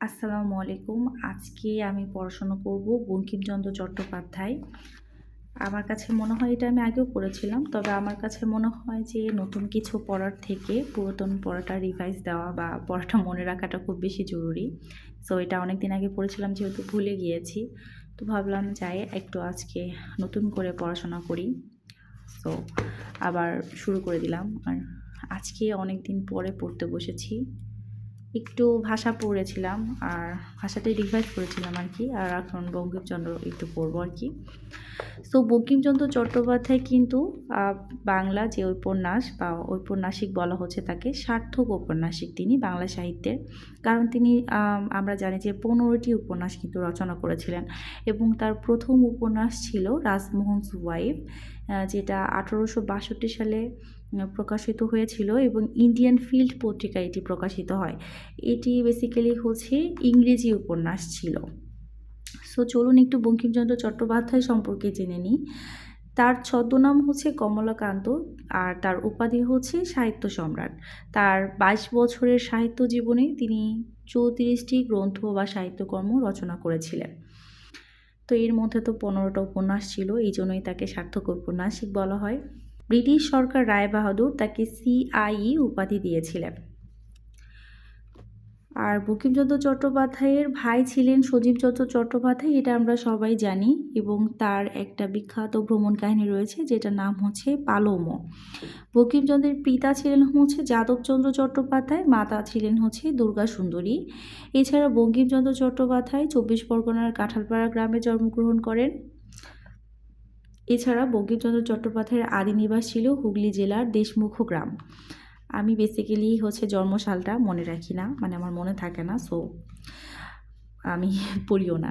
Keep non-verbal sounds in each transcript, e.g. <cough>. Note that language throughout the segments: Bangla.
আসসালামু আলাইকুম। আজকে আমি পড়াশোনা করব বঙ্কিমচন্দ্র চট্টোপাধ্যায়। আমার কাছে মনে হয় এটা আমি আগেও পড়েছিলাম, তবে আমার কাছে মনে হয় যে নতুন কিছু পড়ার থেকে পুরাতন পড়াটা রিভাইজ দেওয়া বা পড়াটা মনে রাখাটা খুব বেশি জরুরি। সো এটা অনেক দিন আগে পড়েছিলাম যেহেতু ভুলে গিয়েছি। তো ভাবলাম যাই, একটু আজকে নতুন করে পড়াশোনা করি। সো আবার শুরু করে দিলাম। আর আজকে অনেক দিন পরে পড়তে বসেছি। একটু ভাষা পড়েছিলাম আর ভাষাটাই রিভাইজ করেছিলাম আর কি। আর এখন বঙ্কিমচন্দ্র একটু পড়ব আর কি। সো বঙ্কিমচন্দ্র চট্টোপাধ্যায় কিন্তু বাংলা যে উপন্যাস বা ঔপন্যাসিক বলা হচ্ছে তাকে, সার্থক ঔপন্যাসিক তিনি বাংলা সাহিত্যের। কারণ তিনি আমরা জানি যে পনেরোটি উপন্যাস কিন্তু রচনা করেছিলেন। এবং তার প্রথম উপন্যাস ছিল রাজমোহনস ওয়াইফ যেটা আঠারোশো বাষট্টি সালে প্রকাশিত হয়েছিল এবং ইন্ডিয়ান ফিল্ড পত্রিকায় এটি প্রকাশিত হয়। এটি বেসিক্যালি হচ্ছে ইংরেজি উপন্যাস ছিল। সো চলুন একটু বঙ্কিমচন্দ্র চট্টোপাধ্যায় সম্পর্কে জেনে নিই। তার ছদ্মনাম হচ্ছে কমলাকান্ত আর তার উপাধি হচ্ছে সাহিত্য সম্রাট। তার বাইশ বছরের সাহিত্য জীবনে তিনি চৌত্রিশটি গ্রন্থ বা সাহিত্যকর্ম রচনা করেছিলেন। তো এর মধ্যে তো পনেরোটা উপন্যাস ছিল এই জন্যই তাকে সার্থক ঔপন্যাসিক বলা হয়। ব্রিটিশ সরকার রায় বাহাদুর তাকে সিআইই উপাধি দিয়েছিলেন। আর বঙ্কিমচন্দ্র চট্টোপাধ্যায়ের ভাই ছিলেন সজীবচন্দ্র চট্টোপাধ্যায়, এটা আমরা সবাই জানি, এবং তার একটা বিখ্যাত ভ্রমণ কাহিনী রয়েছে, যেটার নাম হচ্ছে পালোমো। বঙ্কিমচন্দ্রের পিতা ছিলেন হচ্ছে যাদবচন্দ্র চট্টোপাধ্যায়, মাতা ছিলেন হচ্ছে দুর্গা সুন্দরী। এছাড়া বঙ্কিমচন্দ্র চট্টোপাধ্যায় চব্বিশ পরগনার কাঁঠালপাড়া গ্রামে জন্মগ্রহণ করেন। এছাড়া বঙ্কিমচন্দ্র চট্টোপাধ্যায়ের আদি নিবাস ছিল হুগলি জেলার দেশমুখ গ্রাম। আমি বেসিক্যালি হচ্ছে জন্মসালটা মনে রাখি না মানে আমার মনে থাকে না সো আমি <laughs> পড়িও না।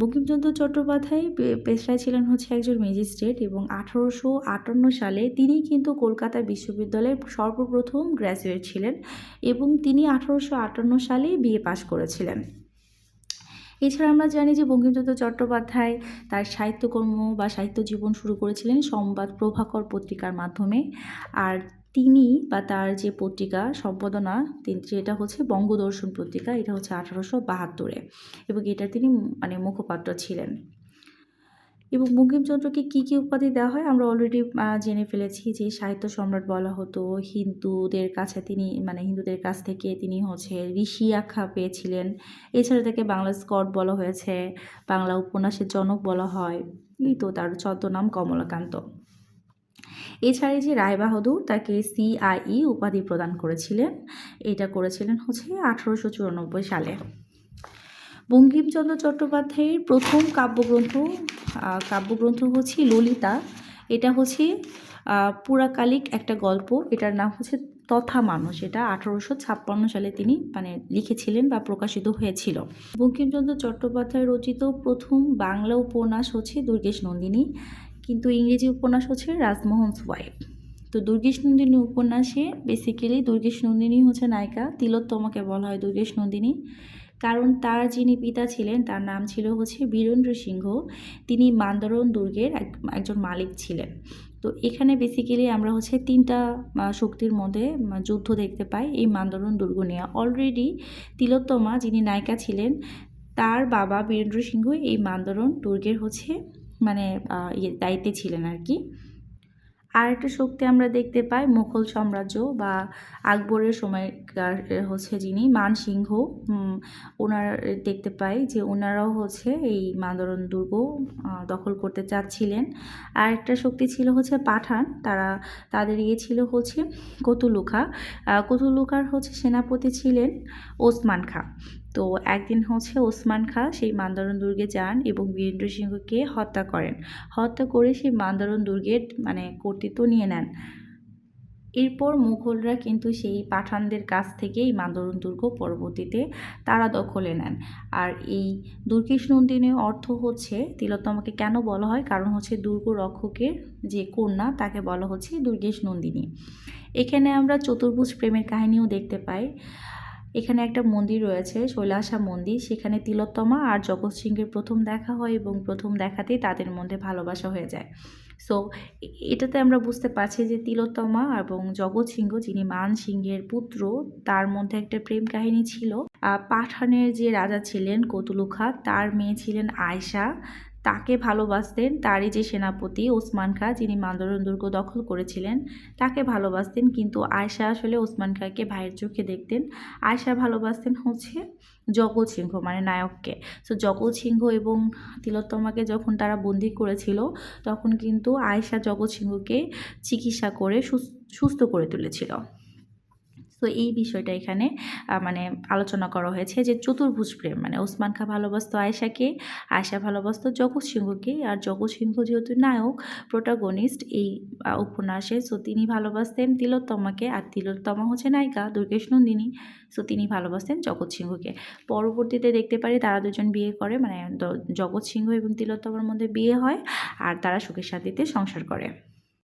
বঙ্কিমচন্দ্র চট্টোপাধ্যায় পেশায় ছিলেন হচ্ছে একজন ম্যাজিস্ট্রেট এবং আঠারোশো আটান্ন সালে তিনি কিন্তু কলকাতা বিশ্ববিদ্যালয়ের সর্বপ্রথম গ্র্যাজুয়েট ছিলেন এবং তিনি আঠারোশো আটান্ন সালে বিএ পাশ করেছিলেন। এছাড়া আমরা জানি যে বঙ্কিমচন্দ্র চট্টোপাধ্যায় তার সাহিত্যকর্ম বা সাহিত্য জীবন শুরু করেছিলেন সংবাদ প্রভাকর পত্রিকার মাধ্যমে। আর তিনি বা তার যে পত্রিকা, সম্পাদনা যেটা হচ্ছে বঙ্গদর্শন পত্রিকা, এটা হচ্ছে আঠারোশো বাহাত্তরে এবং এটা তিনি মানে মুখপাত্র ছিলেন। এবং বঙ্কিমচন্দ্রকে কী কী উপাধি দেওয়া হয় আমরা অলরেডি জেনে ফেলেছি যে সাহিত্য সম্রাট বলা হতো। হিন্দুদের কাছে তিনি মানে হিন্দুদের কাছ থেকে তিনি হচ্ছে ঋষি আখ্যা পেয়েছিলেন। এছাড়া তাকে বাংলা স্কট বলা হয়েছে, বাংলা উপন্যাসের জনক বলা হয়। এই তো তার ছদ্মনাম কমলাকান্ত। এছাড়া যে রায়বাহাদুর তাকে সিআইই উপাধি প্রদান করেছিলেন। এটা করেছিলেন হচ্ছে আঠারোশো চুরানব্বই সালে। বঙ্কিমচন্দ্র চট্টোপাধ্যায়ের প্রথম কাব্যগ্রন্থ কাব্যগ্রন্থ হচ্ছে ললিতা। এটা হচ্ছে পুরাকালিক একটা গল্প। এটার নাম হচ্ছে তথা মানুষ। এটা আঠারোশো ছাপ্পান্ন সালে তিনি মানে লিখেছিলেন বা প্রকাশিত হয়েছিল। বঙ্কিমচন্দ্র চট্টোপাধ্যায় রচিত প্রথম বাংলা উপন্যাস হচ্ছে দুর্গেশ নন্দিনী। কিন্তু ইংরেজি উপন্যাস হচ্ছে রাজমোহনস ওয়াইফ তো দুর্গেশ নন্দিনী উপন্যাসে বেসিক্যালি দুর্গেশ নন্দিনী হচ্ছে নায়িকা। তিলোত্তমাকে বলা হয় দুর্গেশ নন্দিনী কারণ তার যিনি পিতা ছিলেন, তার নাম ছিল হচ্ছে বীরেন্দ্র সিংহ। তিনি মান্দারণ দুর্গের এক- একজন মালিক ছিলেন। তো এখানে বেসিক্যালি আমরা হচ্ছে তিনটা শক্তির মধ্যে যুদ্ধ দেখতে পাই এই মান্দারণ দুর্গ নিয়ে। অলরেডি তিলোত্তমা যিনি নায়িকা ছিলেন, তার বাবা বীরেন্দ্র সিংহ এই মান্দারণ দুর্গের হচ্ছে মানে ইয়ে দায়িত্বে ছিলেন আর কি। আর একটা শক্তি আমরা দেখতে পাই, মুঘল সাম্রাজ্য বা আকবরের সময়কার হচ্ছে যিনি মানসিংহ ওনার দেখতে পাই যে ওনারাও হচ্ছে এই মান্দরণ দুর্গ দখল করতে চাচ্ছিলেন। আর একটা শক্তি ছিল হচ্ছে পাঠান, তারা, তাদের ইয়ে ছিল হচ্ছে কতুলুখা কতুলুখার হচ্ছে সেনাপতি ছিলেন ওসমান খাঁ। তো একদিন হচ্ছে ওসমান খাঁ সেই মান্দারণ দুর্গে যান এবং বীরেন্দ্র সিংহকে হত্যা করেন। হত্যা করে সেই মান্দারণ দুর্গের মানে কর্তৃত্ব নিয়ে নেন। এরপর মুঘলরা কিন্তু সেই পাঠানদের কাছ থেকেই মান্দরণ দুর্গ পরবর্তীতে তারা দখলে নেন। আর এই দুর্গেশ নন্দিনী অর্থ হচ্ছে, তিলোত্তমাকে কেন বলা হয়? কারণ হচ্ছে দুর্গ রক্ষকের যে কন্যা, তাকে বলা হচ্ছে দুর্গেশ নন্দিনী। এখানে আমরা চতুর্ভুজ প্রেমের কাহিনীও দেখতে পাই। এখানে একটা মন্দির রয়েছে শৈলাসা মন্দির। সেখানে তিলোত্তমা আর জগৎ সিংহের প্রথম দেখা হয় এবং প্রথম দেখাতেই তাদের মধ্যে ভালোবাসা হয়ে যায়। সো এটাতে আমরা বুঝতে পারছি যে তিলোত্তমা এবং জগৎ সিংহ যিনি মান সিংহের পুত্র, তার মধ্যে একটা প্রেম কাহিনী ছিল। পাঠানের যে রাজা ছিলেন কতুলুখা তার মেয়ে ছিলেন আয়শা। তাকে ভালোবাসতেন তারই যে সেনাপতি ওসমান খাঁ যিনি মান্দরণ দুর্গ দখল করেছিলেন, তাকে ভালোবাসতেন। কিন্তু আয়শা আসলে ওসমান খাঁকে ভাইয়ের চোখে দেখতেন। আয়শা ভালোবাসতেন হচ্ছে জগৎ সিংহ মানে নায়ককে। সো জগৎ সিংহ এবং তিলোত্তমাকে যখন তারা বন্দি করেছিল, তখন কিন্তু আয়েশা জগৎ সিংহকে চিকিৎসা করে সুস- সুস্থ করে তুলেছিল। তো এই বিষয়টা এখানে মানে আলোচনা করা হয়েছে যে চতুর্ভুজ প্রেম মানে ওসমান খা ভালোবাসতো আয়েশাকে, আয়েশা ভালোবাসতো জগৎ সিংহকে, আর জগৎ সিংহ যেহেতু নায়ক প্রোটাগনিস্ট এই উপন্যাসে সো তিনি ভালোবাসতেন তিলোত্তমাকে, আর তিলোত্তমা হচ্ছে নায়িকা, দুর্গেশ নন্দিনী সো তিনি ভালোবাসতেন জগৎ সিংহকে। পরবর্তীতে দেখতে পারি তারা দুজন বিয়ে করে মানে জগৎ সিংহ এবং তিলোত্তমার মধ্যে বিয়ে হয়, আর তারা সুখের শান্তিতে সংসার করে।